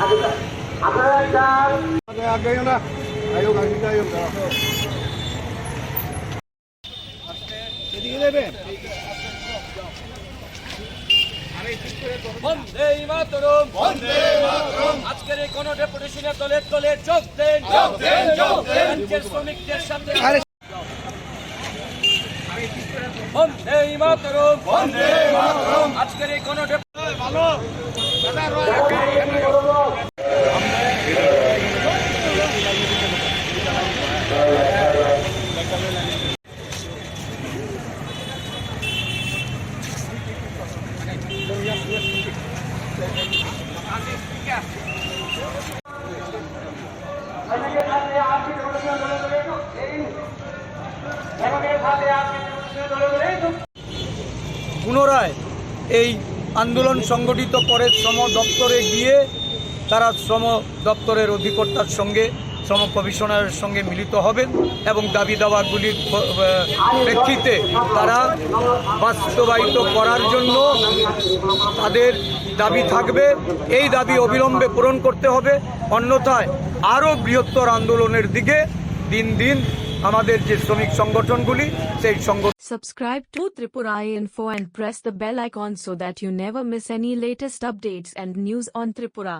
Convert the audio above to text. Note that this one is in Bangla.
আপনারা একটা আগে না আয়োগ আগে আয়োগ এদিকে দেবেন আজকের এই কোন ডেপুটেশনের দলে দলে যোগ দেন শ্রমিকদের সাথে আজকের এই কোন ভালো পুনরায় এই আন্দোলন সংগঠিত করে শ্রম দপ্তরে গিয়ে তারা শ্রম দপ্তরের অধিকর্তার সঙ্গে, শ্রম কমিশনারের সঙ্গে মিলিত হবেন এবং দাবি দাওয়াগুলির প্রেক্ষিতে তারা বাস্তবায়িত করার জন্য তাদের দাবি থাকবে এই দাবি অবিলম্বে পূরণ করতে হবে অন্যথায় আরও বৃহত্তর আন্দোলনের দিকে দিন দিন আমাদের যে শ্রমিক সংগঠনগুলি সেই সংগঠন Subscribe to Tripura Info and press the bell icon so that you never miss any latest updates and news on Tripura.